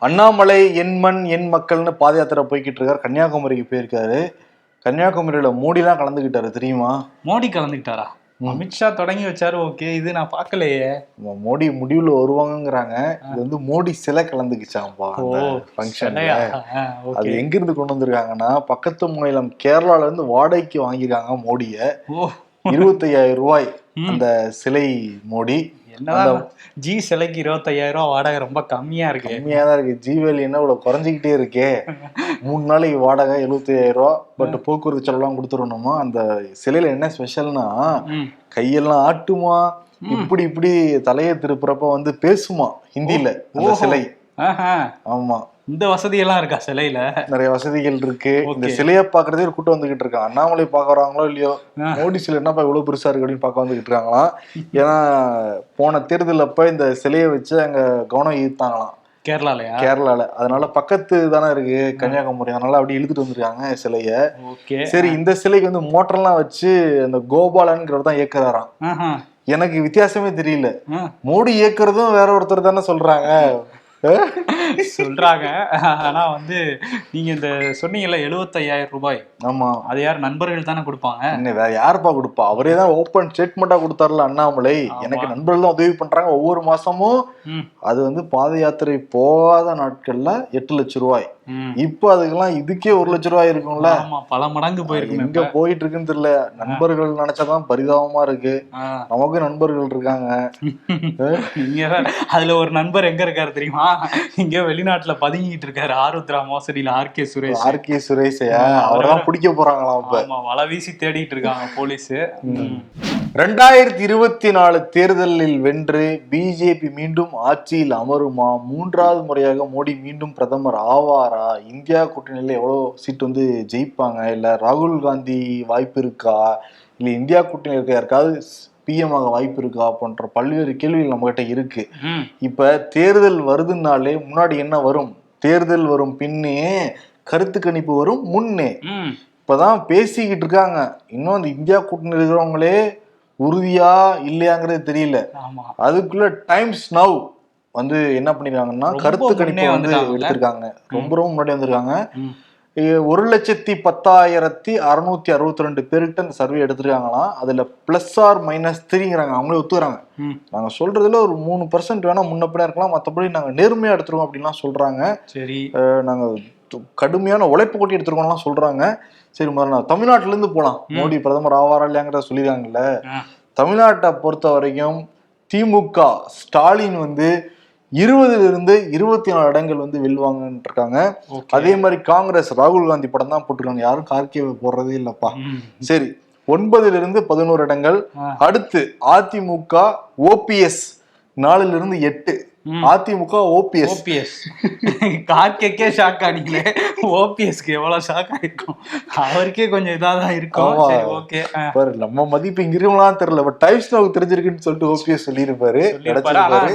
அண்ணாமலை என் மண் என் மக்கள்னு பாத யாத்திரை போய்கிட்டு இருக்காரு. கன்னியாகுமரிக்கு போயிருக்காரு. கன்னியாகுமரியில மோடிலாம் கலந்துக்கிட்டாரு தெரியுமா? மோடி கலந்துக்கிட்டாரா அமித்ஷா தொடங்கி வச்சாரு ஓகே. இது நான் பார்க்கலையே. மோடி முடிவுல வருவாங்கங்கிறாங்க. இது வந்து மோடி சிலை கலந்துக்கிச்சாம்பா? ஆ, அது ஓகே. எங்க இருந்து கொண்டு வந்திருக்காங்கன்னா பக்கத்து மாநிலம் கேரளால இருந்து வாடகைக்கு வாங்கியிருக்காங்க மோடிய. இருபத்தையாயிரம் ரூபாய். அந்த சிலை மோடி. என்னதான் ஜி சிலைக்கு இருபத்தையாயிரம் ரூபாய் வாடகை ரொம்ப கம்மியா இருக்கு. கம்மியா தான் இருக்கு ஜீவலி என்ன இவ்வளவு குறைஞ்சிக்கிட்டே இருக்கே. மூணு நாளைக்கு வாடகை எழுபத்தையாயிரம் ரூபா பட் போக்குவரத்து செலவுலாம் கொடுத்துடணுமா? அந்த சிலையில என்ன ஸ்பெஷல்னா. கையெல்லாம் ஆட்டுமா? இப்படி இப்படி தலையை திருப்புறப்ப வந்து பேசுமா? ஓஹோ. சிலை. ஆமா. இந்த வசதியெல்லாம் இருக்கா சிலையில? நிறைய வசதிகள் இருக்கு. இந்த. சிலையை பாக்குறதே ஒரு கூட்டம் வந்துகிட்டு இருக்கான் அண்ணாமலை பாக்க வராங்களோ இல்லையோ. மோடி சிலை என்னப்பா இவ்வளவு பெருசா இருக்கு அப்படின்னு பார்க்க வந்துகிட்டு இருக்காங்களாம். ஏன்னா போன தேர்தல் அப்ப இந்த சிலையை வச்சு அங்க கவனம் ஈர்த்தாங்களாம். கேரளாலயா? கேரளால. அதனால பக்கத்து தானே இருக்கு கன்னியாகுமரி. அதனால அப்படியே இழுத்துட்டு வந்திருக்காங்க சிலைய. சரி இந்த சிலைக்கு வந்து மோட்டர்லாம் வச்சு அந்த கோபாலன்கிறவர் தான் இயக்குறாராம். எனக்கு வித்தியாசமே தெரியல. மோடி இயக்குறதும் வேற ஒருத்தர் தானே சொல்றாங்க? சொல்றாங்க. ஆனா வந்து நீங்க இந்த சொன்னீங்கல்ல எழுபத்தையாயிரம் ரூபாய். ஆமா. அது யார்? நண்பர்கள் தானே கொடுப்பாங்க. என்ன வேற யாருப்பா கொடுப்பா? அவரே தான் ஓப்பன் ஸ்டேட்மெண்டா கொடுத்தாருல அண்ணாமலை. எனக்கு நண்பர்கள் தான் உதவி பண்றாங்க ஒவ்வொரு மாசமும். அது வந்து பாத யாத்திரை போகாத நாட்கள்ல எட்டு லட்சம் ரூபாய். இப்போ அதுக்கெல்லாம் இதுக்கே ஒரு லட்சம் ரூபாய் இருக்கும்ல. பல மடங்கு போயிருக்குமே எங்க போயிட்டு இருக்குன்னு தெரியல நண்பர்கள் நினைச்சாதான் பரிதாபமா இருக்கு. நமக்கு நண்பர்கள் இருக்காங்க. இங்க அதுல ஒரு நண்பர் எங்க இருக்காரு தெரியுமா? இங்க வெளிநாட்டுல பதுங்கிட்டு இருக்காரு Aarudhra மோசடியில R K Suresh. R K சுரேஷையா அவர்தான் பிடிக்க போறாங்களாம் இப்ப ஆமா வலை வீசி தேடிட்டு இருக்காங்க போலீஸ். ரெண்டாயிரத்தி இருபத்தி நாலு தேர்தலில் வென்று பிஜேபி மீண்டும் ஆட்சியில் அமருமா? மூன்றாவது முறையாக மோடி மீண்டும் பிரதமர் ஆவாரா? இந்தியா கூட்டணியில எவ்வளவு சீட் வந்து ஜெயிப்பாங்க? இல்ல ராகுல் காந்தி வாய்ப்பு இருக்கா? இல்ல இந்தியா கூட்டணியில் இருக்க யாருக்காவது பிஎம் ஆக வாய்ப்பு இருக்கா போன்ற பல்வேறு கேள்விகள் நம்ம கிட்ட இருக்கு. இப்ப தேர்தல் வருதுனாலே முன்னாடி என்ன வரும்? தேர்தல் வரும் பின்னே கருத்து கணிப்பு வரும் முன்னே. இப்பதான் பேசிக்கிட்டு இருக்காங்க. இன்னும் அந்த இந்தியா கூட்டணி இருக்கிறவங்களே உறுதியா இல்லையாங்கிறது தெரியல. அதுக்குள்ள டைம்ஸ் நவ் வந்து என்ன பண்ணிருக்காங்கன்னா கருத்து கணிப்பு வந்து? எடுத்திருக்காங்க. ரொம்ப ரொம்ப முன்னாடி வந்திருக்காங்க. ஒரு லட்சத்தி பத்தாயிரத்தி அறுநூத்தி அறுபத்தி ரெண்டு பேர்கிட்ட இந்த சர்வே எடுத்திருக்காங்களாம். அதுல பிளஸ் ஆர் மைனஸ் த்ரீங்கிறாங்க அவங்களே ஒத்துக்கிறாங்க. நாங்க சொல்றதுல ஒரு மூணு பர்சன்ட் வேணா முன்னப்பினா இருக்கலாம். மத்தபடி நாங்க நேர்மையா எடுத்துருவோம் அப்படின்லாம் சொல்றாங்க. சரி. நாங்க கடுமையான உழைப்பு கொட்டி எடுத்துருக்கோம்லாம் சொல்றாங்க. சரி முதல்ல நான் தமிழ்நாட்டுல இருந்து போலாம் மோடி பிரதமர் ஆவாரா இல்லையாங்கிறத சொல்லிருக்காங்கல்ல. தமிழ்நாட்டை பொறுத்த வரைக்கும் திமுக ஸ்டாலின் வந்து இருபதுல இருந்து இருபத்தி நாலு இடங்கள் வந்து வெல்வாங்கன்னு இருக்காங்க அதே மாதிரி காங்கிரஸ் ராகுல் காந்தி படம் தான் போட்டிருக்காங்க யாரும் கார்கேவை போடுறதே இல்லப்பா. சரி ஒன்பதுல இருந்து பதினோரு இடங்கள். அடுத்து அதிமுக ஓபிஎஸ் நாலுல இருந்து எட்டு. அதிமுக ஓபிஎஸ் ஓபிஎஸ் கார்கேக்கே ஷாக் ஆனீங்களே. ஓபிஎஸ்க்கு எவ்வளவு ஷாக் ஆயிருக்கும்? அவருக்கே கொஞ்சம் இதா தான் இருக்கும். ஓகே பாரு நம்ம மதிப்பு இங்க இருக்கவங்களாம் தெரியல பட் டைம்ஸ் நமக்கு தெரிஞ்சிருக்குன்னு சொல்லிட்டு ஓபிஎஸ் சொல்லியிருப்பாரு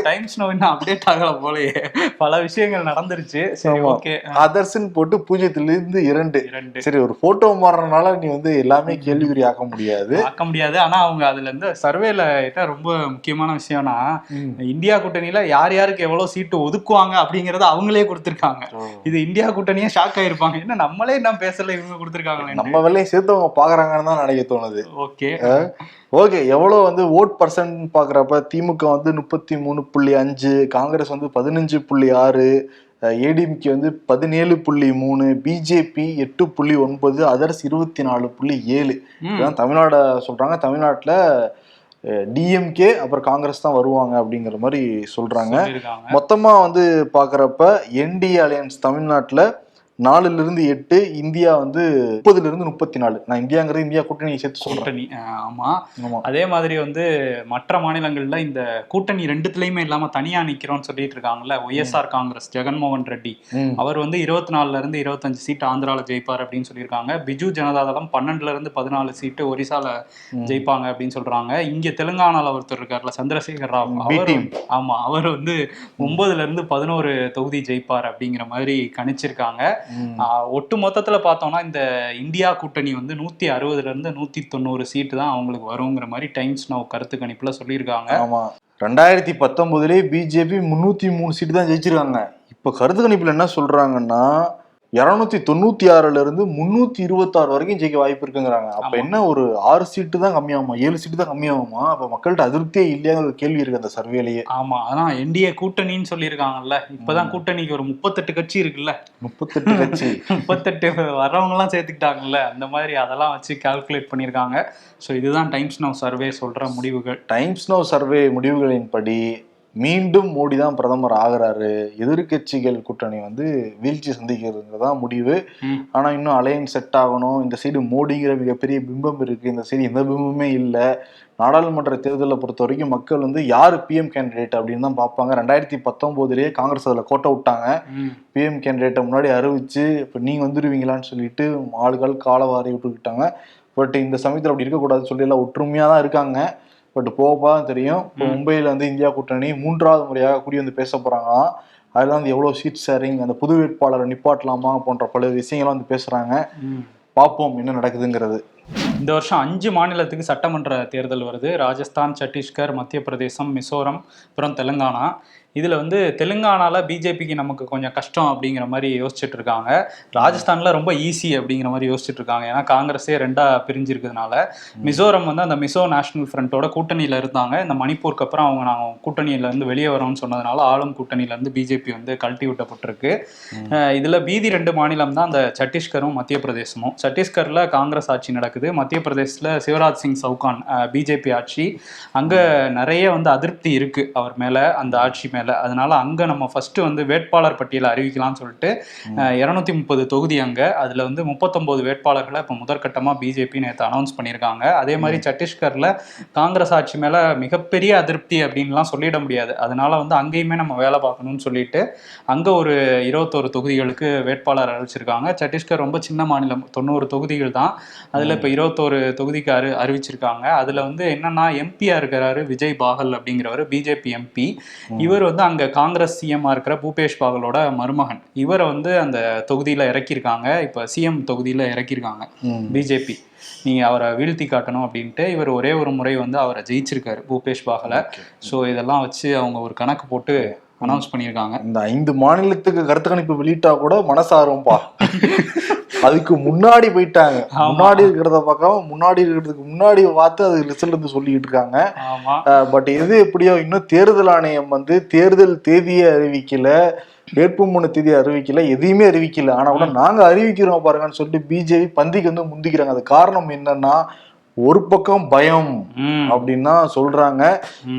டைம்ஸ் நோ இன்னும் அப்டேட் ஆகல போலயே. பல விஷயங்கள் நடந்துருச்சு. சரி. ஓகே அதர்ஸ்ன்னு போட்டு பூஜ்ஜியத்துல இருந்து இரண்டு. சரி ஒரு போட்டோ மாறுறதுனால நீ வந்து எல்லாமே கேள்விக்குறி ஆக்க முடியாது. பார்க்க முடியாது. ஆனா அவங்க அதுல இருந்து சர்வேல ரொம்ப முக்கியமான விஷயம்னா இந்தியா கூட்டணியில யார் யாருக்கு எவ்வளவு சீட்டு ஒதுக்குவாங்க அப்படிங்கறத அவங்களே கொடுத்திருக்காங்க. இது இந்தியா கூட்டணியே ஷாக் ஆயிருப்பாங்க. என்ன நம்மளே என்ன பேசல இவங்க கொடுத்திருக்காங்களே நம்ம வேலையும் சேர்த்து அவங்க பாக்குறாங்கன்னு தான் நினைக்க தோணுது. ஓகே ஓகே எவ்வளவு வந்து ஓட் பர்சன்ட் பாக்குறப்ப திமுக வந்து முப்பத்தி மூணு புள்ளி அஞ்சு காங்கிரஸ் வந்து பதினஞ்சு புள்ளி ஆறு ஏடிஎம்கே வந்து பதினேழு புள்ளி மூணு பிஜேபி எட்டு புள்ளி ஒன்பது அதர்ஸ் இருபத்தி நாலு புள்ளி ஏழு. இதான் தமிழ்நாட சொல்றாங்க. தமிழ்நாட்டுல டிஎம்கே அப்புறம் காங்கிரஸ் தான் வருவாங்க அப்படிங்கிற மாதிரி சொல்றாங்க. சொல்லியிருக்காங்க. மொத்தமா வந்து பாக்குறப்ப என்டிஏ அலையன்ஸ் தமிழ்நாட்டுல நாலுல இருந்து எட்டு இந்தியா வந்து முப்பதுல இருந்து முப்பத்தி நாலு நான் இந்தியாங்கிறது இந்தியா கூட்டணி சேர்த்து கூட்டணி. ஆமா. அதே மாதிரி வந்து மற்ற மாநிலங்கள்ல இந்த கூட்டணி ரெண்டுத்துலயுமே இல்லாம தனியா நிக்கிறோம்னு சொல்லிட்டு இருக்காங்கல்ல ஒய்எஸ்ஆர் காங்கிரஸ் ஜெகன்மோகன் ரெட்டி. அவர் வந்து இருபத்தி நாலுல இருந்து இருபத்தஞ்சு சீட் ஆந்திரால ஜெயிப்பார் அப்படின்னு சொல்லியிருக்காங்க. பிஜு ஜனதாதளம் பன்னெண்டுல இருந்து பதினாலு சீட்டு ஒரிசால ஜெயிப்பாங்க அப்படின்னு சொல்றாங்க. இங்க தெலுங்கானால ஒருத்தர் இருக்கார்ல சந்திரசேகர் ராவ். அவர். ஆமா அவர் வந்து ஒன்பதுல இருந்து பதினோரு தொகுதி ஜெயிப்பார் அப்படிங்கிற மாதிரி கணிச்சிருக்காங்க. ஒட்டு மொத்தத்துல பார்த்தோம்னா இந்த இந்தியா கூட்டணி வந்து நூத்தி அறுபதுல இருந்து நூத்தி தொண்ணூறு சீட்டு தான் அவங்களுக்கு வருங்கிற மாதிரி டைம்ஸ் நவ் கருத்து கணிப்புல சொல்லியிருக்காங்க. ஆமா. ரெண்டாயிரத்தி பத்தொன்பதுலயே பிஜேபி முன்னூத்தி மூணு சீட்டு தான் ஜெயிச்சிருக்காங்க. இப்ப இப்போ கருத்து கணிப்புல என்ன சொல்றாங்கன்னா இருநூத்தி தொண்ணூத்தி ஆறுல இருந்து முன்னூத்தி இருபத்தாறு வரைக்கும் ஜெயிக்க வாய்ப்பு இருக்குங்கிறாங்க. அப்ப. என்ன ஒரு ஆறு சீட்டு தான் கம்மியாகுமா? ஏழு சீட்டு தான் கம்மியாகுமா? அப்ப மக்கள்கிட்ட அதிருப்தியே இல்லையாங்கிற ஒரு கேள்வி இருக்கு அந்த சர்வேலயே ஆமா. அதான் என்டிஏ கூட்டணின்னு சொல்லியிருக்காங்கல்ல. இப்பதான் கூட்டணிக்கு ஒரு முப்பத்தெட்டு கட்சி இருக்குல்ல. முப்பத்தெட்டு கட்சி. முப்பத்தெட்டு வர்றவங்க எல்லாம் சேர்த்துக்கிட்டாங்கல்ல. அந்த மாதிரி அதெல்லாம் வச்சு கால்குலேட் பண்ணியிருக்காங்க. ஸோ இதுதான் டைம்ஸ் நவ் சர்வே சொல்ற முடிவுகள். டைம்ஸ் நோ சர்வே முடிவுகளின்படி மீண்டும் மோடி தான் பிரதமர் ஆகுறாரு. எதிர்க்கட்சிகள் கூட்டணி வந்து வீழ்ச்சி சந்திக்கிறதுதான் முடிவு. ம். ஆனா இன்னும் அலையன்ஸ் செட் ஆகணும். இந்த சைடு மோடிங்கிற மிகப்பெரிய பிம்பம் இருக்கு. இந்த சைடு எந்த பிம்பமே இல்லை. நாடாளுமன்ற தேர்தலை பொறுத்த வரைக்கும் மக்கள் வந்து யார் பிஎம் கேண்டிடேட் அப்படின்னு தான் பார்ப்பாங்க. ரெண்டாயிரத்தி பத்தொன்பதுலயே காங்கிரஸ் அதில் கோட்டை விட்டாங்க. பிஎம் கேண்டிடேட்டை முன்னாடி அறிவிச்சு இப்போ நீங்க வந்துடுவீங்களான்னு சொல்லிட்டு ஆளுகள் காலவாரி விட்டுக்கிட்டாங்க. பட் இந்த சமயத்தில் அப்படி இருக்கக்கூடாதுன்னு சொல்லி எல்லாம் ஒற்றுமையாக தான் இருக்காங்க. பட் போக போக தான் தெரியும் இப்போ. மும்பையில் வந்து இந்தியா கூட்டணி மூன்றாவது முறையாக கூடி வந்து பேச போகிறாங்களாம் அதில் வந்து எவ்வளோ சீட் ஷேரிங் அந்த புது வேட்பாளரை நிப்பாட்டலாமா போன்ற பல விஷயங்கள்லாம் வந்து பேசுகிறாங்க. பார்ப்போம் என்ன நடக்குதுங்கிறது இந்த வருஷம் அஞ்சு மாநிலத்துக்கு சட்டமன்ற தேர்தல் வருது. ராஜஸ்தான் சத்தீஸ்கர் மத்திய பிரதேசம் மிசோரம் அப்புறம் தெலுங்கானா. இதில் வந்து தெலுங்கானால பிஜேபிக்கு நமக்கு கொஞ்சம் கஷ்டம் அப்படிங்கிற மாதிரி யோசிச்சுட்டு இருக்காங்க. ராஜஸ்தான்ல ரொம்ப ஈஸி அப்படிங்கிற மாதிரி யோசிச்சுட்டு இருக்காங்க. ஏன்னா காங்கிரஸே ரெண்டா பிரிஞ்சிருக்கிறதுனால. மிசோரம் வந்து அந்த மிசோ நேஷனல் ஃப்ரண்ட்டோட கூட்டணியில இருந்தாங்க. இந்த மணிப்பூருக்கு அப்புறம் அவங்க நாங்கள் கூட்டணியில இருந்து வெளியே வரோம்னு சொன்னதுனால ஆளும் கூட்டணியில இருந்து பிஜேபி வந்து கழட்டி விட்டப்பட்டிருக்கு. இதுல மீதி ரெண்டு மாநிலம் தான் அந்த சத்தீஸ்கரும் மத்திய பிரதேசமும் சத்தீஸ்கர்ல காங்கிரஸ் ஆட்சி நடக்குது. மத்திய பிரதேசத்துல சிவராஜ் சிங் சவுகான் பிஜேபி ஆட்சி அங்க நிறைய வந்து அதிருப்தி இருக்கு அவர் மேல அந்த ஆட்சி மேல. அதனால அங்க நம்ம ஃபர்ஸ்ட் வந்து வேட்பாளர் பட்டியலை அறிவிக்கலாம்னு சொல்லிட்டு இருநூத்தி முப்பது தொகுதி அங்க. அதுல வந்து முப்பத்தொன்பது வேட்பாளர்களை இப்போ முதற்கட்டமா பிஜேபி நேற்று அனௌன்ஸ் பண்ணியிருக்காங்க. அதே மாதிரி சத்தீஸ்கர்ல காங்கிரஸ் ஆட்சி மேல மிகப்பெரிய அதிருப்தி அப்படின்லாம் சொல்லிட முடியாது. அதனால வந்து அங்கேயுமே நம்ம வேலை பார்க்கணும்னு சொல்லிட்டு அங்க ஒரு இருபத்தோரு தொகுதிகளுக்கு வேட்பாளர் அறிவிச்சிருக்காங்க. சத்தீஸ்கர் ரொம்ப சின்ன மாநிலம் தொண்ணூறு தொகுதிகள் தான். அதுல இப்ப இருபத்தோரு தொகுதிக்கு அறி அறிவிச்சிருக்காங்க. அதுல வந்து என்னன்னா எம்பியா இருக்கிறாரு விஜய் பாகல் அப்படிங்கிறவர் பிஜேபி எம்பி இவர் வந்து அங்க காங்கிரஸ் சிஎம்மா இருக்கிற பூபேஷ் பாகலோட மருமகன். இவரை வந்து அந்த தொகுதியில இறக்கியிருக்காங்க. இப்ப சிஎம் தொகுதியில இறக்கியிருக்காங்க. பிஜேபி நீங்க அவரை வீழ்த்தி காட்டணும் அப்படின்ட்டு இவர் ஒரே ஒரு முறை வந்து அவரை ஜெயிச்சிருக்காரு பூபேஷ் பாகலை. ஸோ இதெல்லாம் வச்சு அவங்க ஒரு கணக்கு போட்டு அனௌன்ஸ் பண்ணியிருக்காங்க. இந்த ஐந்து மாநிலத்துக்கு கருத்து கணிப்பு வெளியிட்டா கூட மனசாரும்பா. அதுக்கு முன்னாடி போயிட்டாங்க. முன்னாடி இருக்கிறத பார்க்காம முன்னாடி இருக்கிறதுக்கு முன்னாடி பார்த்து அது ரிசல்ட் வந்து சொல்லிட்டு இருக்காங்க. பட் எது எப்படியோ இன்னும் தேர்தல் ஆணையம் வந்து தேர்தல் தேதியை அறிவிக்கல வேட்புமனு தேதியை அறிவிக்கல எதையுமே அறிவிக்கல. ஆனா கூட நாங்க அறிவிக்கிறோம் பாருங்கன்னு சொல்லிட்டு பிஜேபி பந்திக்கு வந்து முந்திக்கிறாங்க. அது காரணம் என்னன்னா ஒரு பக்கம் பயம் அப்படின்னு சொல்றாங்க.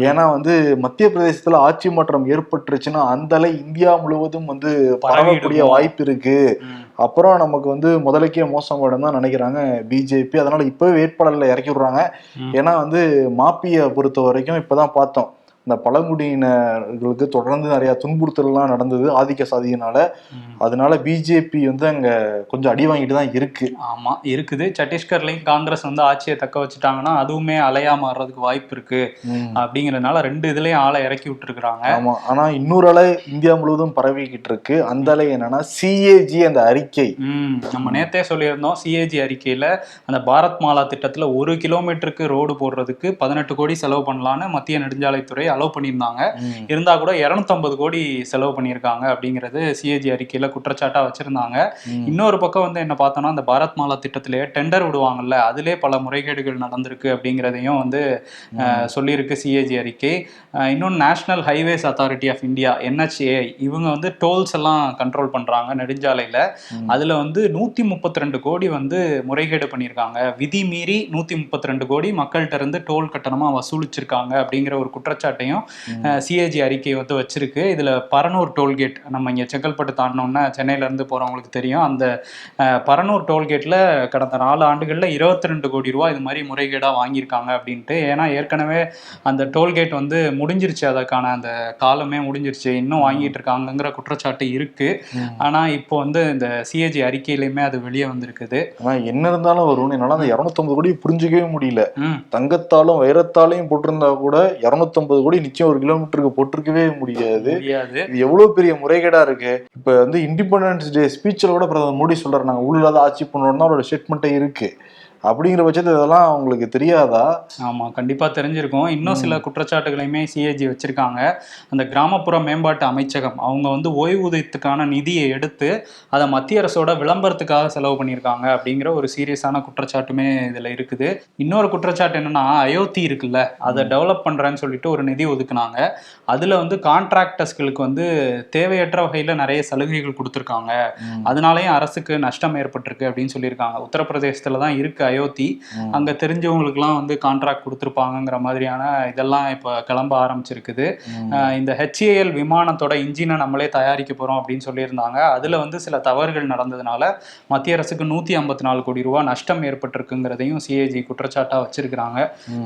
ஏன்னா வந்து மத்திய பிரதேசத்துல ஆட்சி மாற்றம் ஏற்பட்டுருச்சுன்னா அந்த அலை இந்தியா முழுவதும் வந்து பரவக்கூடிய? வாய்ப்பு இருக்கு. அப்புறம் நமக்கு வந்து முதலைக்கே மோசம் தான் நினைக்கிறாங்க பிஜேபி அதனால இப்பவே வேட்பாளர்ல இறக்கி விடுறாங்க. ஏன்னா வந்து மாப்பியை பொறுத்த வரைக்கும் இப்பதான் பார்த்தோம் இந்த பழங்குடியினர்களுக்கு தொடர்ந்து நிறைய துன்புறுத்தல்லாம் நடந்தது ஆதிக்க சாதியினால. அதனால பிஜேபி வந்து அங்க கொஞ்சம் அடி வாங்கிட்டு தான் இருக்கு. ஆமா இருக்குது. சத்தீஸ்கர்லயும் காங்கிரஸ் வந்து ஆட்சியை தக்க வச்சுட்டாங்கன்னா அதுவுமே அலையா மாறுறதுக்கு வாய்ப்பு இருக்கு. அப்படிங்கறதுனால ரெண்டு இதுலயும் ஆளை இறக்கி விட்டுருக்காங்க ஆமா ஆனா இன்னொரு அலை இந்தியா முழுவதும் பரவிக்கிட்டு இருக்கு. அந்த அலை என்னன்னா சிஏஜி அந்த அறிக்கை. நம்ம நேத்தே சொல்லியிருந்தோம் சிஏஜி அறிக்கையில அந்த பாரத் மாலா திட்டத்துல ஒரு கிலோமீட்டருக்கு ரோடு போடுறதுக்கு பதினெட்டு கோடி செலவு பண்ணலான்னு மத்திய நெடுஞ்சாலைத்துறை அலோவ் பண்ணியிருந்தாங்க. இருந்தா கூட 250 கோடி செலவு பண்ணியிருக்காங்க அப்படிங்கிறது சிஏஜி அறிக்கையில குற்றச்சாட்டா வச்சிருந்தாங்க. இன்னொரு பக்கம் வந்து என்ன பார்த்தோம்னா அந்த பாரத் மாலா திட்டத்திலேயே டெண்டர் விடுவாங்கல்ல அதிலே பல முறைகேடுகள் நடந்திருக்கு அப்படிங்கிறதையும் வந்து சொல்லியிருக்கு சிஏஜி அறிக்கை. இன்னொன்று National Highways Authority of India NHA இவங்க வந்து டோல்ஸ் எல்லாம் கண்ட்ரோல் பண்றாங்க நெடுஞ்சாலையில. அதுல வந்து நூத்தி முப்பத்தி ரெண்டு கோடி வந்து முறைகேடு பண்ணியிருக்காங்க. விதி மீறி நூத்தி முப்பத்தி ரெண்டு கோடி மக்கள்கிட்ட இருந்து டோல் கட்டணமா வசூலிச்சிருக்காங்க அப்படிங்கிற ஒரு குற்றச்சாட்டையும் சிஏஜி அறிக்கை வந்து வச்சிருக்கு. இதுல பரனூர் டோல்கேட் நம்ம இங்க செங்கல்பட்டு தாண்டினோம்னா சென்னையில இருந்து போறவங்களுக்கு தெரியும். அந்த பரனூர் டோல்கேட்ல கடந்த நாலு ஆண்டுகள்ல இருபத்தி ரெண்டு கோடி ரூபாய் இது மாதிரி முறைகேடா வாங்கியிருக்காங்க அப்படின்ட்டு. ஏன்னா ஏற்கனவே அந்த டோல்கேட் வந்து முடிஞ்சிருச்சு. அதற்கான அந்த காலமே முடிஞ்சிருச்சு. இன்னும் வாங்கிட்டு இருக்காங்கங்கிற குற்றச்சாட்டு இருக்கு. ஆனா இப்போ வந்து இந்த சிஏஜி அறிக்கையிலுமே அது வெளியே வந்திருக்குது. ஆனா என்ன இருந்தாலும் வரும் என்னால அந்த இருநூத்தம்பது கோடி புரிஞ்சுக்கவே முடியல. தங்கத்தாலும் வைரத்தாலையும் போட்டிருந்தா கூட இருநூத்தம்பது கோடி நிச்சயம் ஒரு கிலோமீட்டருக்கு போட்டிருக்கவே முடியாது. இது எவ்வளவு பெரிய முறைகேடா இருக்கு. இப்ப வந்து இண்டிபெண்டன்ஸ் டே ஸ்பீச்ல கூட பிரதமர் மோடி சொல்றாரு நாங்க ஊழலாத ஆட்சி பண்ணணும்னு அவரோட ஸ்டேட்மெண்ட்டே இருக்கு. அப்படிங்கிற பட்சத்துல இதெல்லாம் உங்களுக்கு தெரியாதா? ஆமா கண்டிப்பா தெரிஞ்சிருக்கும். இன்னும் சில குற்றச்சாட்டுகளையுமே சிஏஜி வச்சிருக்காங்க. அந்த கிராமப்புற மேம்பாட்டு அமைச்சகம் அவங்க வந்து ஓய்வூதியத்துக்கான நிதியை எடுத்து அதை மத்திய அரசோட விளம்பரத்துக்காக செலவு பண்ணியிருக்காங்க அப்படிங்கிற ஒரு சீரியஸான குற்றச்சாட்டுமே இதுல இருக்குது. இன்னொரு குற்றச்சாட்டு என்னன்னா அயோத்தி இருக்குல்ல அதை டெவலப் பண்றேன்னு சொல்லிட்டு ஒரு நிதி ஒதுக்குனாங்க. அதுல வந்து கான்ட்ராக்டர்ஸ்களுக்கு வந்து தேவையற்ற வகையில நிறைய சலுகைகள் கொடுத்துருக்காங்க. அதனாலயும் அரசுக்கு நஷ்டம் ஏற்பட்டிருக்கு அப்படின்னு சொல்லியிருக்காங்க. உத்தரப்பிரதேசத்துல தான் இருக்கு அயோத்தி. அங்க தெரிஞ்சவங்களுக்குலாம் வந்து கான்ட்ராக்ட் கொடுத்துருப்பாங்கங்கிற மாதிரியான இதெல்லாம் இப்போ கிளம்ப ஆரம்பிச்சிருக்குது. இந்த ஹெச்ஏஎல் விமானத்தோட இன்ஜினை நம்மளே தயாரிக்க போறோம் அப்படின்னு சொல்லியிருந்தாங்க. அதுல வந்து சில தவறுகள் நடந்ததுனால மத்திய அரசுக்கு நூத்தி ஐம்பத்தி நாலு கோடி ரூபாய் நஷ்டம் ஏற்பட்டிருக்குங்கிறதையும் சிஏஜி குற்றச்சாட்டா வச்சிருக்கிறாங்க.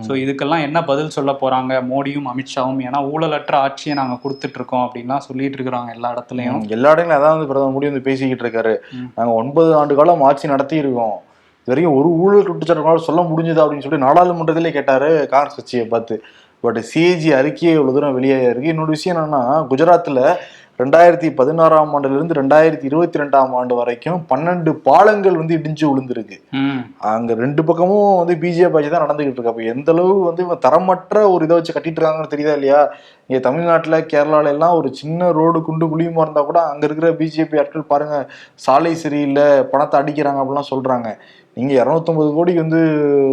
ஸோ இதுக்கெல்லாம் என்ன பதில் சொல்ல போறாங்க? மோடியும் அமித்ஷாவும் ஏன்னா ஊழலற்ற ஆட்சியை நாங்க கொடுத்துட்டு இருக்கோம் அப்படின்லாம் சொல்லிட்டு இருக்கிறாங்க எல்லா இடத்துலயும். எல்லா இடங்களும் அதான் வந்து பிரதமர் மோடி வந்து பேசிக்கிட்டு இருக்காரு. ம். நாங்க ஒன்பது ஆண்டு காலம் ஆட்சி நடத்தி இருக்கோம் இது வரைக்கும் ஒரு ஊழல் குற்றச்சாட்டு சொல்ல முடிஞ்சதா அப்படின்னு சொல்லி நாடாளுமன்றத்திலே கேட்டாரு காங்கிரஸ் கட்சியை பார்த்து. பட் சிஏஜி அறிக்கையை இவ்வளவு தூரம் வெளியாக இருக்கு. இன்னொரு விஷயம் என்னன்னா குஜராத்ல ரெண்டாயிரத்தி பதினாறாம் ஆண்டுல இருந்து ரெண்டாயிரத்தி இருபத்தி ரெண்டாம் ஆண்டு வரைக்கும் பன்னெண்டு பாலங்கள் வந்து இடிஞ்சு விழுந்திருக்கு. அங்க ரெண்டு பக்கமும் வந்து பிஜேபி ஆட்சி தான் நடந்துகிட்டு இருக்கு. அப்ப எந்த அளவு வந்து இவங்க தரமற்ற ஒரு இதை வச்சு கட்டிட்டு இருக்காங்கன்னு தெரியுதா இல்லையா? இங்க தமிழ்நாட்டுல கேரளால எல்லாம் ஒரு சின்ன ரோடு குண்டு குழியுமா இருந்தா கூட அங்க இருக்கிற பிஜேபி ஆட்கள் பாருங்க சாலை சரியில்லை பணத்தை அடிக்கிறாங்க அப்படிலாம் சொல்றாங்க. நீங்க இரநூத்தொன்பது கோடிக்கு வந்து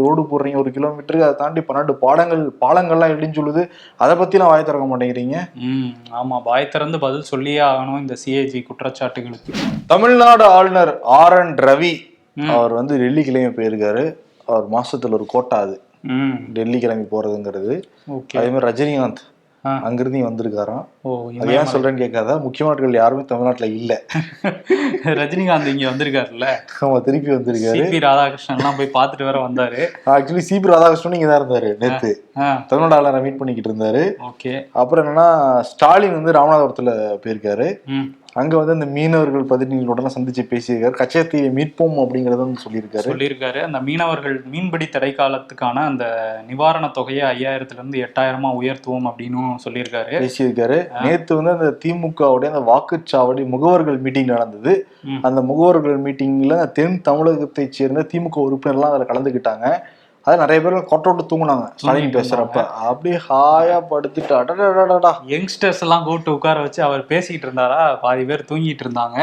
ரோடு போடுறீங்க ஒரு கிலோமீட்டருக்கு அதை தாண்டி பன்னெண்டு பாலங்கள் பாலங்கள்லாம் இடிஞ்சுழுது அதை பத்திலாம் வாய் திறக்க மாட்டேங்கிறீங்க. ம் ஆமா. வாய் திறந்து பதில் சொல்லியே ஆகணும் இந்த சிஏஜி குற்றச்சாட்டுகளுக்கு. தமிழ்நாடு ஆளுநர் ஆர் என் ரவி. அவர் வந்து டெல்லி கிளம்பி போயிருக்காரு. அவர் மாசத்துல ஒரு கோட்டா அது. டெல்லி கிளம்பி போறதுங்கிறது. அதே மாதிரி ரஜினிகாந்த். அங்கிருந்து வந்திருக்காராம். ஓ ஏன் சொல்றேன்னு கேட்காத? முக்கியமானவர்கள் யாருமே தமிழ்நாட்டுல இல்ல. ரஜினிகாந்த் இங்க வந்திருக்காருல்ல? அவன் திருப்பி வந்திருக்காரு. சிபி ராதாகிருஷ்ணன் எல்லாம் போய் பார்த்துட்டு வர வந்தாரு. ஆக்சுவலி சிபி ராதாகிருஷ்ணன் இங்க தான் இருந்தாரு நேத்து. தமிழ்நாடு ஆளுநரை மீட் பண்ணிக்கிட்டு இருந்தாரு. ஓகே. அப்புறம் என்னன்னா ஸ்டாலின் வந்து ராமநாதபுரத்துல போயிருக்காரு. அங்க வந்து அந்த மீனவர்கள் பிரதிநிதிகளுடன் சந்திச்சு பேசியிருக்காரு. கச்சத்தீவை மீட்போம் அப்படிங்கறத வந்து சொல்லியிருக்காரு. சொல்லியிருக்காரு. அந்த மீனவர்கள் மீன்பிடி தடை காலத்துக்கான அந்த நிவாரண தொகையை ஐயாயிரத்துல இருந்து எட்டாயிரமா உயர்த்துவோம் அப்படின்னும் சொல்லியிருக்காரு. பேசியிருக்காரு. நேத்து வந்து அந்த திமுகவுடைய அந்த வாக்குச்சாவடி முகவர்கள் மீட்டிங் நடந்தது. அந்த முகவர்கள் மீட்டிங்ல தென் தமிழகத்தை சேர்ந்த திமுக உறுப்பினர்லாம் அதுல கலந்துக்கிட்டாங்க. அது நிறைய பேர் கொட்டை விட்டு தூங்குனாங்க ஸ்டாலின் பேசுறப்ப. அப்படியே ஹாயா படுத்துட்டு அடடடடா யங்ஸ்டர்ஸ் எல்லாம் கூப்பிட்டு உட்கார வச்சு அவர் பேசிக்கிட்டு இருந்தாரா? பாதி பேர் தூங்கிட்டு இருந்தாங்க.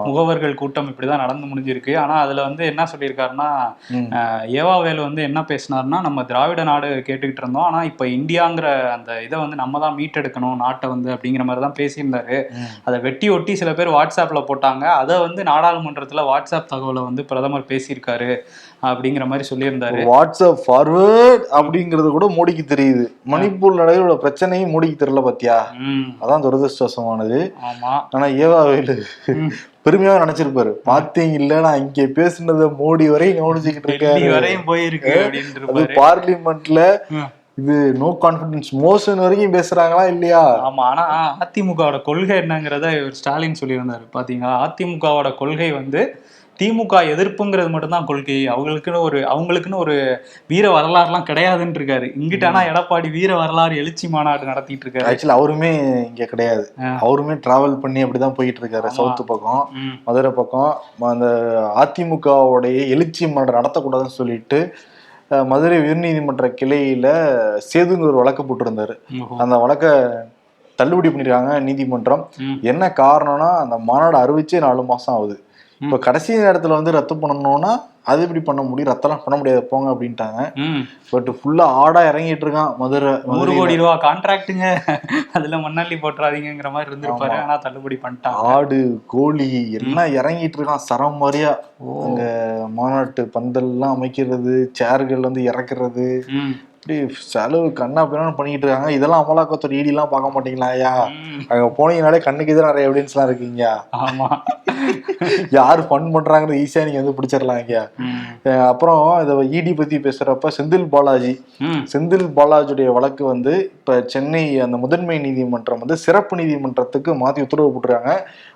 முகவர்கள் கூட்டம் இப்படிதான் நடந்து முடிஞ்சிருக்கு. ஆனா அதுல வந்து என்ன சொல்லியிருக்காருன்னா ம். அஹ், ஏவாவேலு வந்து என்ன பேசினாருன்னா நம்ம திராவிட நாடு கேட்டுக்கிட்டு இருந்தோம். ஆனா இப்ப இந்தியாங்கிற அந்த இதை வந்து நம்ம தான் மீட்டெடுக்கணும் நாட்டை வந்து அப்படிங்கிற மாதிரி தான் பேசியிருந்தாரு. அதை வெட்டி ஒட்டி சில பேர் வாட்ஸ்அப்ல போட்டாங்க. அதை வந்து நாடாளுமன்றத்துல வாட்ஸ்அப் தகவலை வந்து பிரதமர் பேசியிருக்காரு. அப்படிங்கிற மாதிரி சொல்லியிருந்தாரு. வாட்ஸ்அப் ஃபார்வர்ட் அப்படிங்கிறது கூட மோடிக்கு தெரியுது. மணிப்பூர் நடைகளோட பிரச்சனையும் மோடிக்கு தெரியல பாத்தியா? அதான் துரதிருஷ்டவசமானது. ஆமா. ஆனா ஏவா வேலு. ம். பெருமையாக நினைச்சிருப்பாரு. பாத்தீங்க இல்ல நான் இங்க பேசுனத மோடி வரையும் கவனிச்சுக்கிட்டு டெல்லி இருக்காரு. வரையும் போயிருக்கு அப்படின்னு பார்லிமெண்ட்ல. இது நோ கான்பிடன்ஸ் மோஷன் வரைக்கும் பேசுறாங்களா இல்லையா? ஆமா ஆனா அதிமுகவோட கொள்கை என்னங்கிறத ஸ்டாலின் சொல்லியிருந்தாரு பாத்தீங்களா? அதிமுகவோட கொள்கை வந்து திமுக எதிர்ப்புங்கிறது மட்டும்தான் கொள்கை. அவங்களுக்குன்னு ஒரு அவங்களுக்குன்னு ஒரு வீர வரலாறுலாம் கிடையாதுன்னு இருக்காரு இங்கிட்ட ஆனா எடப்பாடி வீர வரலாறு எழுச்சி மாநாடு நடத்திட்டு இருக்காரு ஆக்சுவலி அவருமே இங்க கிடையாது. அவருமே டிராவல் பண்ணி அப்படிதான் போயிட்டு இருக்காரு. சவுத்து பக்கம் மதுரை பக்கம். அந்த அதிமுகவுடைய எழுச்சி மாநாடு நடத்தக்கூடாதுன்னு சொல்லிட்டு மதுரை உயர்நீதிமன்ற கிளையில சேதுங்க ஒரு வழக்கு போட்டிருந்தாரு. அந்த வழக்கை தள்ளுபடி பண்ணிருக்காங்க நீதிமன்றம். என்ன காரணம்னா அந்த மாநாடு அறிவிச்சே நாலு மாசம் ஆகுது. இப்ப கடைசி நேரத்துல வந்து ரத்து பண்ணணும்னா அது எப்படி பண்ண முடியும்? ரத்தெல்லாம் பண்ண முடியாது. போங்க அப்படின்ட்டாங்க. பட் ஃபுல்லா ஆடா இறங்கிட்டு இருக்கான் மதுரை மதுரையில. கோடி ரூபா கான்ட்ராக்டுங்க அதுல மண்ணள்ளி போட்டுறாதீங்கிற மாதிரி இருந்திருப்பாரு. ஆனா தள்ளுபடி பண்ணிட்டாங்க. ஆடு கோழி எல்லாம் இறங்கிட்டு இருக்கான் சரம் மாதிரியா. அங்க மாநாட்டு பந்தல்லாம் அமைக்கிறது சேர்கள் வந்து இறக்குறது. இப்படி செலவு கண்ணா பின்னா பண்ணிக்கிட்டு இருக்காங்க. இதெல்லாம் அமலாக்கத்தோட ஈடி எல்லாம் பார்க்க மாட்டீங்களா ஐயா. அங்க போனீங்கனாலே கண்ணுக்கு எதிராக நிறைய எவிடன்ஸ் எல்லாம் இருக்கீங்க. ஆமா. யார் ஃபன் பண்றாங்கிறது ஈஸியா நீங்க வந்து பிடிச்சிடலாம் ஐயா. அப்புறம் இதை இடி பத்தி பேசுறப்ப செந்தில் பாலாஜி. செந்தில் பாலாஜியுடைய வழக்கு வந்து இப்ப சென்னை அந்த முதன்மை நீதிமன்றம் வந்து சிறப்பு நீதிமன்றத்துக்கு மாத்தி உத்தரவு போட்டுருக்காங்க.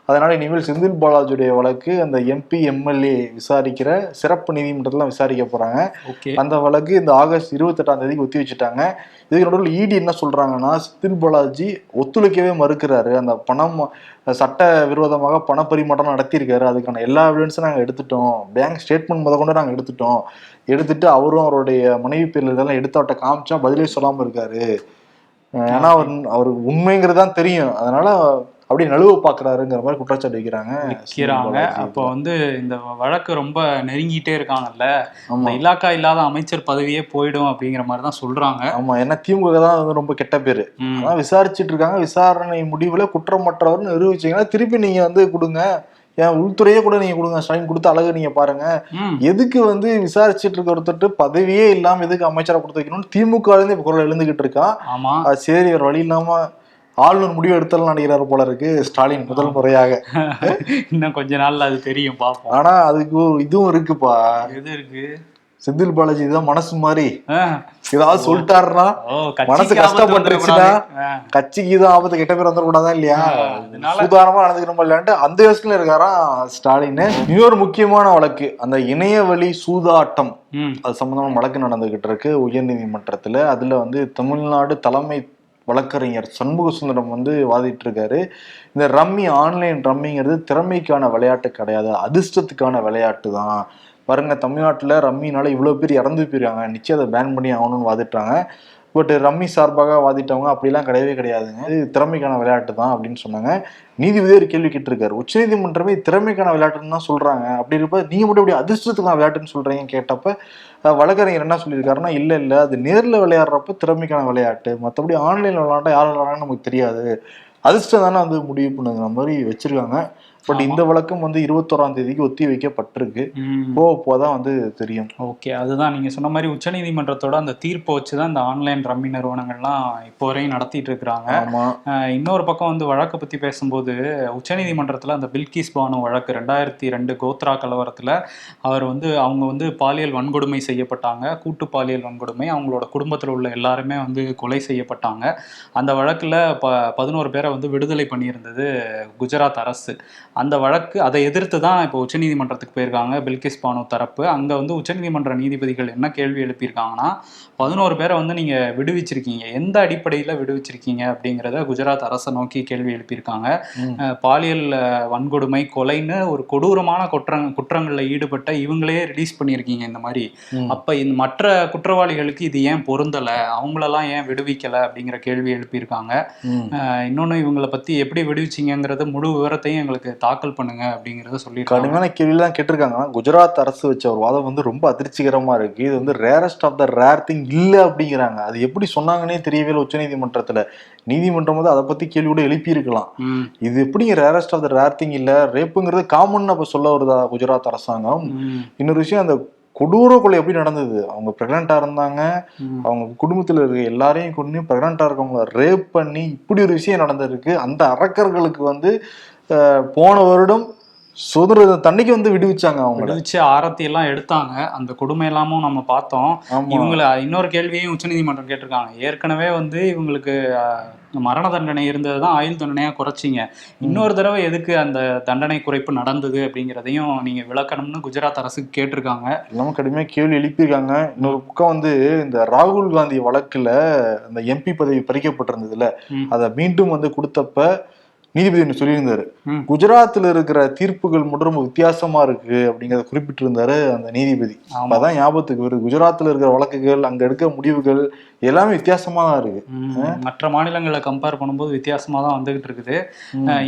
அதனால இனிமேல் செந்தில் பாலாஜியுடைய வழக்கு அந்த எம்பி எம்எல்ஏ விசாரிக்கிற சிறப்பு நீதிமன்றத்துல விசாரிக்க போறாங்க. ஓகே. அந்த வழக்கு இந்த ஆகஸ்ட் இருபத்தெட்டாம் தேதிக்கு ஒத்தி வச்சுட்டாங்க. இதுக்கு நடுவில் இடி என்ன சொல்றாங்கன்னா செந்தில் பாலாஜி ஒத்துழைக்கவே மறுக்கிறாரு. அந்த பணம் சட்ட விரோதமாக பண பரிமாற்றம் நடத்தியிருக்காரு. அதுக்கான எல்லா எவிடன்ஸும் நாங்கள் எடுத்துட்டோம். பேங்க் ஸ்டேட்மெண்ட் முத கொண்டு நாங்கள் எடுத்துட்டோம். எடுத்துட்டு அவரும் அவருடைய மனைவி பேர்ல இதெல்லாம் எடுத்து அவர்கிட்ட காமிச்சா பதிலே சொல்லாம இருக்காரு. ஏன்னா அவர் அவருக்கு உண்மைங்கிறது தான் தெரியும். அதனால அப்படியே நழுவ பாக்குறாருங்கிற மாதிரி குற்றச்சாட்டு வைக்கிறாங்க. வைக்கிறாங்க. அப்போ வந்து இந்த வழக்கு ரொம்ப நெருங்கிட்டே இருக்காங்கல்ல. இந்த இலாக்கா இல்லாத அமைச்சர் பதவியே போயிடும் அப்படிங்கிற மாதிரி தான் சொல்றாங்க. ஆமா ஏன்னா திமுக தான் வந்து ரொம்ப கெட்ட பேரு. அதான் விசாரிச்சுட்டு இருக்காங்க. விசாரணை முடிவுல குற்றமற்றவர்னு நிரூபிச்சீங்கன்னா திருப்பி நீங்க வந்து கொடுங்க. ஏன் உள்துறையே கூட நீங்க கொடுங்க. ஸ்டாலின் கொடுத்த அழகு நீங்க பாருங்க. எதுக்கு வந்து விசாரிச்சுட்டு இருக்க ஒருத்தர் பதவியே இல்லாம எதுக்கு அமைச்சரா கொடுத்து வைக்கணும்னு திமுக இருந்து இப்ப குரல் எழுந்துகிட்டு இருக்கான் ஆமா. சரி ஒரு வழி இல்லாம ஆளுநர் முடிவு எடுத்தலாம் நினைக்கிறாரு போல இருக்கு. ஸ்டாலின் முதல் முறையாக. இன்னும் கொஞ்ச நாள்ல அது தெரியும் பார்ப்போம். ஆனா அதுக்கு இதுவும் இருக்குப்பா. எது இருக்கு? செந்தில் பாலாஜி தான் மனசு மாதிரி. ஏதாவது சொல்லிட்டாருன்னா மனசு கஷ்டப்பட்டுருச்சுன்னா. கட்சிக்கு தான் ஆபத்து கெட்ட பேர் வந்துடக்கூடாதா இல்லையா? சுதாரணமா நடந்துக்கணுமா இல்லையான்ட்டு அந்த யோசனையில இருக்காராம் ஸ்டாலின் இன்னொரு முக்கியமான வழக்கு அந்த இணையவழி சூதாட்டம். அது சம்பந்தமான வழக்கு நடந்துகிட்டு இருக்கு உயர்நீதிமன்றத்துல. அதுல வந்து தமிழ்நாடு தலைமை வழக்கறிஞர் சண்முக சுந்தரம் வந்து வாதிட்டு இருக்காரு இந்த ரம்மி ஆன்லைன் ரம்மிங்கிறது திறமைக்கான விளையாட்டு கிடையாது. அதிர்ஷ்டத்துக்கான விளையாட்டு தான் பாருங்க தமிழ்நாட்டில் ரம்மினால இவ்வளோ பேர் இறந்து போயிருக்காங்க. நிச்சயம் அதை பேன் பண்ணி ஆகணும்னு வாதிட்டாங்க பட் ரம்மி சார்பாக வாதிட்டவங்க அப்படிலாம் கிடையவே கிடையாதுங்க. இது திறமைக்கான விளையாட்டு தான் அப்படின்னு சொன்னாங்க. நீதிபதி ஒரு கேள்வி கேட்டிருக்காரு. உச்சநீதிமன்றமே திறமைக்கான விளையாட்டுன்னு தான் சொல்றாங்க. அப்படி இருப்ப நீங்க மட்டும் இப்படி அதிர்ஷ்டத்துக்கான விளையாட்டுன்னு சொல்றீங்க கேட்டப்ப வழக்கறிஞர் என்ன சொல்லியிருக்காருன்னா இல்ல இல்ல அது நேரில் விளையாடுறப்ப திறமைக்கான விளையாட்டு. மற்றபடி ஆன்லைனில் விளையாட்டா யார் விளையாடுறாங்கன்னு நமக்கு தெரியாது. அதிர்ஷ்டம் தானே வந்து முடிவு பண்ணுங்கிற மாதிரி வச்சிருக்காங்க. பட். இந்த வழக்கம் வந்து இருபத்தோராம் தேதிக்கு ஒத்தி வைக்கப்பட்டிருக்கு. போக போதான் வந்து தெரியும். ஓகே அதுதான் நீங்க சொன்ன மாதிரி உச்சநீதிமன்றத்தோட அந்த தீர்ப்பை வச்சு தான் இந்த ஆன்லைன் ரம்மி நிறுவனங்கள்லாம் இப்போ வரையும் நடத்திட்டு இருக்கிறாங்க. இன்னொரு பக்கம் வந்து வழக்கை பத்தி பேசும்போது உச்சநீதிமன்றத்துல அந்த பில்கிஸ் பானு வழக்கு ரெண்டாயிரத்தி ரெண்டு கோத்ரா கலவரத்துல அவர் வந்து அவங்க வந்து பாலியல் வன்கொடுமை செய்யப்பட்டாங்க. கூட்டு பாலியல் வன்கொடுமை அவங்களோட குடும்பத்தில் உள்ள எல்லாருமே வந்து கொலை செய்யப்பட்டாங்க. அந்த வழக்குல ப பதினோரு பேரை வந்து விடுதலை பண்ணியிருந்தது குஜராத் அரசு. அந்த வழக்கு அதை எதிர்த்து தான் இப்போ உச்சநீதிமன்றத்துக்கு போயிருக்காங்க பில்கிஸ் பானு தரப்பு. அங்க வந்து உச்சநீதிமன்ற நீதிபதிகள் என்ன கேள்வி எழுப்பியிருக்காங்கன்னா பதினோரு பேரை வந்து நீங்க விடுவிச்சிருக்கீங்க. எந்த அடிப்படையில விடுவிச்சிருக்கீங்க அப்படிங்கிறத குஜராத் அரசை நோக்கி கேள்வி எழுப்பியிருக்காங்க. பாலியல் வன்கொடுமை கொலைன்னு ஒரு கொடூரமான குற்றங் குற்றங்களில் ஈடுபட்ட இவங்களே ரிலீஸ் பண்ணியிருக்கீங்க இந்த மாதிரி. அப்ப இந்த மற்ற குற்றவாளிகளுக்கு இது ஏன் பொருந்தல? அவங்களெல்லாம் ஏன் விடுவிக்கல அப்படிங்கிற கேள்வி எழுப்பியிருக்காங்க. இன்னொன்னு இவங்களை பத்தி எப்படி விடுவிச்சீங்கிறத முழு விவரத்தையும் எங்களுக்கு தாக்கல் பண்ணுங்க அப்படிங்கறத சொல்லியிருக்காங்க கடுமையான கேள்விலாம் கேட்டிருக்காங்க. குஜராத் அரசு வச்ச ஒரு வாதம் வந்து ரொம்ப அதிர்ச்சிகரமா இருக்கு. இது வந்து rarest of the rare thing இல்ல அப்படிங்கிறாங்க. அது எப்படி சொன்னாங்கன்னே தெரியவே இல்லை உச்சநீதிமன்றத்துல. நீதிமன்றம் வந்து அதை பத்தி கேள்வி கூட எழுப்பியிருக்கலாம். இது எப்படி rarest of the rare thing இல்ல? ரேப்புங்கிறது காமன் அப்ப சொல்ல வருதா குஜராத் அரசாங்கம்? இன்னொரு விஷயம் அந்த கொடூர கொலை எப்படி நடந்தது? அவங்க பிரெக்னண்டா இருந்தாங்க. அவங்க குடும்பத்துல இருக்க எல்லாரையும் கொண்டு பிரெக்னண்டா இருக்கவங்கள ரேப் பண்ணி இப்படி ஒரு விஷயம் நடந்திருக்கு. அந்த அரக்கர்களுக்கு வந்து போன வருடம் சுதந்திர தண்ணிக்கு வந்து விடுவிச்சாங்க அவங்கள விடுவிச்சு ஆரத்தி எல்லாம் எடுத்தாங்க. அந்த கொடுமை எல்லாமும் நம்ம பார்த்தோம். இவங்களை இன்னொரு கேள்வியையும் உச்சநீதிமன்றம் கேட்டிருக்காங்க. ஏற்கனவே வந்து இவங்களுக்கு மரண தண்டனை இருந்தது தான் ஆயுள் தண்டனையா குறைச்சிங்க. இன்னொரு தடவை எதுக்கு அந்த தண்டனை குறைப்பு நடந்தது அப்படிங்கிறதையும் நீங்க விளக்கணும்னு குஜராத் அரசுக்கு கேட்டிருக்காங்க. இல்லாம கடுமையா கேள்வி எழுப்பியிருக்காங்க. இன்னொரு பக்கம் வந்து இந்த ராகுல் காந்தி வழக்குல அந்த எம்பி பதவி பறிக்கப்பட்டிருந்ததுல. அதை மீண்டும் வந்து கொடுத்தப்ப நீதிபதி ஒன்று சொல்லியிருந்தாரு. ம். குஜராத்ல இருக்கிற தீர்ப்புகள் மட்டும் ரொம்ப வித்தியாசமா இருக்கு அப்படிங்கறத குறிப்பிட்டிருந்தாரு அந்த நீதிபதி. அப்பதான் ஞாபகத்துக்கு வருது. குஜராத்ல இருக்கிற வழக்குகள் அங்க எடுக்க முடிவுகள் எல்லாமே வித்தியாசமா தான் இருக்கு. மற்ற மாநிலங்களை கம்பேர் பண்ணும்போது வித்தியாசமா தான் வந்துகிட்டு இருக்குது.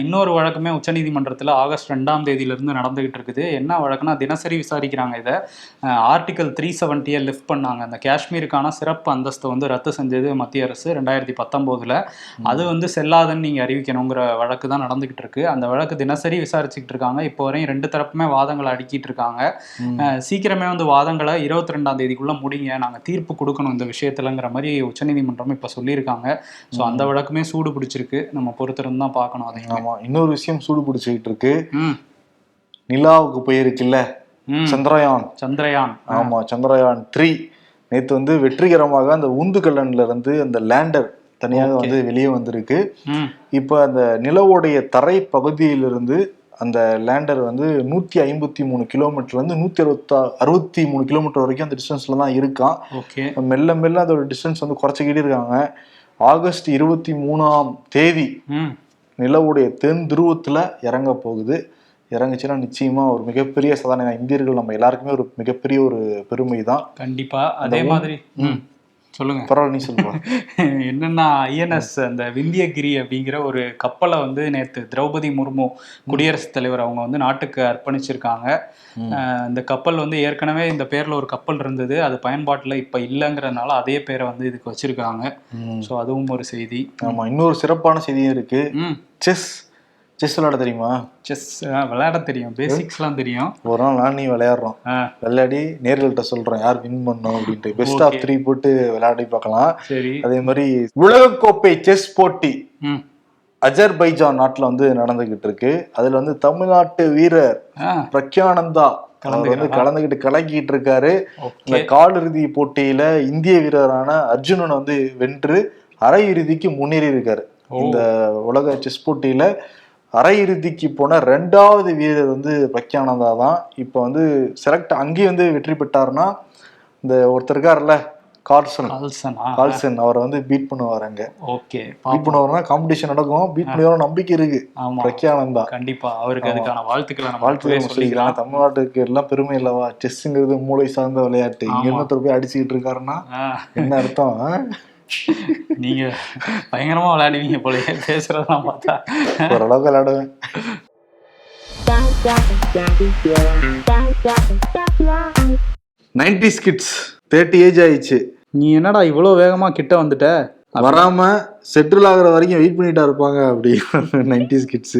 இன்னொரு வழக்குமே உச்சநீதிமன்றத்தில் ஆகஸ்ட் ரெண்டாம் தேதியிலிருந்து நடந்துகிட்டு இருக்குது. என்ன வழக்குனா தினசரி விசாரிக்கிறாங்க இதை. ஆர்டிகல் த்ரீ செவன்ட்டியை லிஃப்ட் பண்ணாங்க. அந்த காஷ்மீருக்கான சிறப்பு அந்தஸ்தை வந்து ரத்து செஞ்சது மத்திய அரசு ரெண்டாயிரத்தி பத்தொம்போதுல. அது வந்து செல்லாதுன்னு நீங்க அறிவிக்கணுங்கிற வழக்கு தான் நடந்துகிட்டு இருக்கு அந்த வழக்கு தினசரி விசாரிச்சுக்கிட்டு இருக்காங்க. இப்போ வரையும் ரெண்டு தரப்புமே வாதங்களை அடுக்கிட்டு இருக்காங்க. சீக்கிரமே வந்து வாதங்களை இருபத்தி ரெண்டாம் தேதிக்குள்ள முடிங்க. நாங்க தீர்ப்பு கொடுக்கணும் இந்த விஷயத்துலங்கிற மாதிரி உச்சநீதிமன்றம் இப்ப சொல்லியிருக்காங்க. ஸோ அந்த வழக்குமே சூடு பிடிச்சிருக்கு. நம்ம பொறுத்திருந்து தான் பார்க்கணும் அதையும். ஆமா. இன்னொரு விஷயம் சூடு பிடிச்சிக்கிட்டு இருக்கு. நிலாவுக்கு போயிருக்குல்ல? சந்திரயான். சந்திரயான். ஆமா சந்திரயான் த்ரீ நேத்து வந்து வெற்றிகரமாக அந்த உந்துகலன்ல இருந்து அந்த லேண்டர் தனியாக வந்து வெளியே வந்திருக்கு. இப்போ அந்த நிலவுடைய தரை பகுதியிலிருந்து அந்த லேண்டர் வந்து நூத்தி ஐம்பத்தி மூணு கிலோமீட்டர்ல இருந்து நூத்தி அறுபத்தா அறுபத்தி மூணு கிலோமீட்டர் வரைக்கும் அந்த டிஸ்டன்ஸ்ல தான் இருக்கான். ஓகே மெல்ல மெல்ல அதோட டிஸ்டன்ஸ் வந்து குறைச்சிக்கிட்டே இருக்காங்க. ஆகஸ்ட் இருபத்தி மூணாம் தேதி நிலவுடைய தென் துருவத்துல இறங்க போகுது. இறங்குச்சுன்னா நிச்சயமா ஒரு மிகப்பெரிய சாதனை தான். இந்தியர்கள் நம்ம எல்லாருக்குமே ஒரு மிகப்பெரிய ஒரு பெருமை தான் கண்டிப்பா அதே மாதிரி சொல்லுங்க. பரவாயில்ல நீ சொல்லுவா என்னன்னா ஐஎன்எஸ் அந்த விந்தியகிரி அப்படிங்கிற ஒரு கப்பலை வந்து நேத்து திரௌபதி முர்மு குடியரசுத் தலைவர் அவங்க வந்து நாட்டுக்கு அர்ப்பணிச்சிருக்காங்க. இந்த கப்பல் வந்து ஏற்கனவே இந்த பேர்ல ஒரு கப்பல் இருந்தது. அது பயன்பாட்டுல இப்ப இல்லைங்கிறதுனால அதே பேரை வந்து இதுக்கு வச்சிருக்காங்க. ஸோ அதுவும் ஒரு செய்தி. ஆமா இன்னொரு சிறப்பான செய்தியும் இருக்கு. ம். செஸ். செஸ் விளையாட தெரியுமா? செஸ் விளையாட தெரியும். பேசிக்ஸ்லாம் தெரியும். ஒரு நாள் நான் நீ விளையாடுறோம். விளையாடி நேர்கள்ட்ட சொல்றோம் யார் வின் பண்ணோம் அப்படின்ட்டு. பெஸ்ட் ஆஃப் த்ரீ போட்டு விளையாடி பார்க்கலாம். சரி. அதே மாதிரி உலகக்கோப்பை செஸ் போட்டி அஜர்பைஜான் நாட்டுல வந்து நடந்துகிட்டு இருக்கு. அதுல வந்து தமிழ்நாட்டு வீரர் பிரக்யானந்தா. வந்து கலந்துகிட்டு கலக்கிட்டு இருக்காரு. இந்த காலிறுதி போட்டியில இந்திய வீரரான அர்ஜுனன் வந்து வென்று அரையிறுதிக்கு முன்னேறி இருக்காரு. இந்த உலக செஸ் போட்டியில அரையிறுதிக்கு போன ரெண்டாவது வீரர் வந்து பிரக்யானந்தா தான். இப்போ வந்து செலக்ட் அங்கேயும் வந்து வெற்றி பெற்றாருன்னா இந்த ஒருத்தர் இருக்காருல்ல கார்சன் கால்சனா கால்சன் அவரை வந்து பீட் பண்ணுவார் அங்க. ஓகே பீட் பண்ணுவாருன்னா காம்படிஷன் நடக்கும். பீட் பண்ணுவாரு நம்பிக்கை இருக்கு. பிரக்யானந்தா. கண்டிப்பா அவருக்கு அதுக்கான வாழ்த்துக்களை வாழ்த்துக்கள் சொல்லிக்கலாம் தமிழ்நாட்டுக்கு எல்லாம் பெருமை இல்லவா? செஸ்ங்கிறது மூளை சார்ந்த விளையாட்டு. இங்க இன்னொருத்தர் போய் அடிச்சுக்கிட்டு இருக்காருன்னா என்ன அர்த்தம்? நீங்க பயங்கரமா விளையாடுவீங்க போல. பேசுறதெல்லாம் பார்த்தா. ஓரளவுக்கு விளையாடுவேன். நைன்டி கிட்ஸ் தேர்ட்டி ஏஜ் ஆயிடுச்சு. நீ என்னடா இவ்வளவு வேகமா கிட்ட வந்துட்ட? வராம செட்டில் ஆகுற வரைக்கும் வெயிட் பண்ணிட்டா இருப்பாங்க அப்படி. Ninety kids.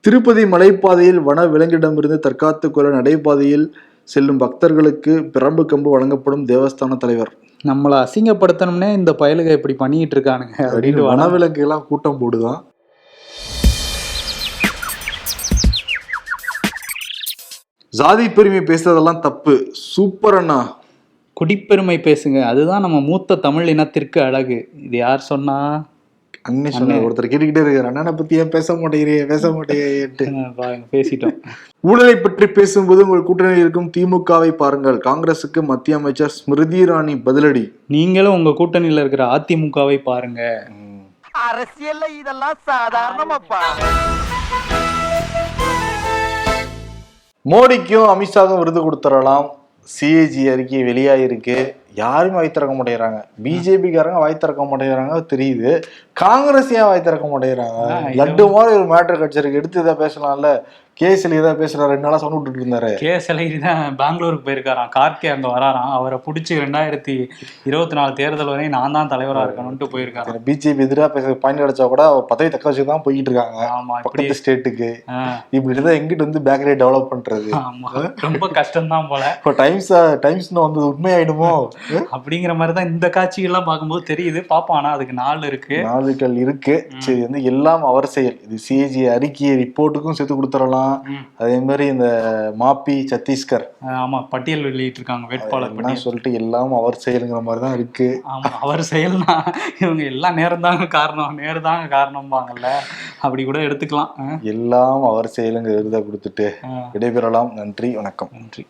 திருப்பதி மலைப்பாதையில் வன விலங்கிடமிருந்து தற்காத்து கொள்ள நடைபாதையில் செல்லும் பக்தர்களுக்கு பிரம்பு கம்பு வழங்கப்படும் தேவஸ்தான தலைவர். நம்மள அசிங்கப்படுத்தணும்னே இந்த பயலுக இப்படி பண்ணிட்டு இருக்கானுங்க அப்படின்னு அப்படின்னு வன வனவிலங்கு எல்லாம் கூட்டம் போடுதான். ஜாதி பெருமை பேசுறதெல்லாம் தப்பு. சூப்பர் அண்ணா. குடிப்பெருமை பேசுங்க. அதுதான் நம்ம மூத்த தமிழ் இனத்திற்கு அழகு. இது யார் சொன்னா? அண்ணே சொன்ன ஒருத்தர் கேட்டுக்கிட்டே இருக்காரு. அண்ணனை பத்தி ஏன் பேச மாட்டேங்கிறீ பேச மாட்டேங்கிறேன்ட்டு பாருங்க, பேசிட்டோம். ஊழலை பற்றி பேசும்போது உங்கள் கூட்டணியில் இருக்கும் திமுகவை பாருங்கள். காங்கிரசுக்கு மத்திய அமைச்சர் ஸ்மிருதி இராணி பதிலடி. நீங்களும் உங்க கூட்டணியில இருக்கிற அதிமுகவை பாருங்க. அரசியல்ல இதெல்லாம் சாதாரணமாப்பா. மோடிக்கும் அமித்ஷாக்கும் விருது கொடுத்துடலாம். சிஏஜி அறிக்கை வெளியாயிருக்கு. யாருமே வாய் திறக்க மாட்டேங்கிறாங்க. பிஜேபிக்காரங்க வாய் திறக்க மாட்டேங்கிறாங்க. தெரியுது. காங்கிரஸ் ஏன் வாய் திறக்க மாட்டேங்கிறாங்க. லட்டு மாதிரி ஒரு மேட்டர் கட்சிருக்கு எடுத்து இதை பேசலாம்ல? கேசில் இதை பேசுறாரு. ரெண்டு நாளா விட்டுட்டு இருந்தாரு. கே சலகிரி தான் பெங்களூருக்கு போயிருக்காராம். கார்கே அங்க வராராம். அவரை பிடிச்சி ரெண்டாயிரத்தி இருபத்தி நாலு தேர்தல் வரையும் நான் தான் தலைவரா இருக்கணும்ட்டு போயிருக்காராம். பிஜேபி எதிராக பேச பாயிண்ட் கிடைச்சா கூட பதவி தக்க வச்சு தான் போயிட்டு இருக்காங்க. ஆமா இப்படி ஸ்டேட்டுக்கு ஆ, இப்படி இருந்தா எங்கிட்ட வந்து பேக்கரியை டெவலப் பண்றது? ரொம்ப கஷ்டம்தான் போல. இப்போ டைம்ஸ் டைம்ஸ்னு வந்தது உண்மையாயிடுமோ? அப்படிங்கிற மாதிரி தான் இந்த காட்சிகள்லாம் பார்க்கும்போது தெரியுது. பாப்போம் ஆனா அதுக்கு நாள் இருக்கு. நாளுகள் இருக்கு. சரி வந்து எல்லாம் அவர் செயல். இது சிஏஜி அறிக்கை ரிப்போர்ட்டுக்கும் சேர்த்து கொடுத்துடலாம். அதே மாதிரி இந்த மாப்பி சத்தீஸ்கர். ஆமா பட்டியல் வெளியிட்டு இருக்காங்க வேட்பாளர் சொல்லிட்டு எல்லாம் அவர் செயலுங்கிற மாதிரி தான் இருக்கு. ஆமா அவர் செயல்னா இவங்க எல்லாம் நேரம் தாங்க காரணம். நேரம் தாங்க காரணம்பாங்கல்ல. அப்படி கூட எடுத்துக்கலாம். எல்லாம் அவர் செயலுங்கிற விருதை கொடுத்துட்டு விடைபெறலாம். நன்றி வணக்கம். நன்றி.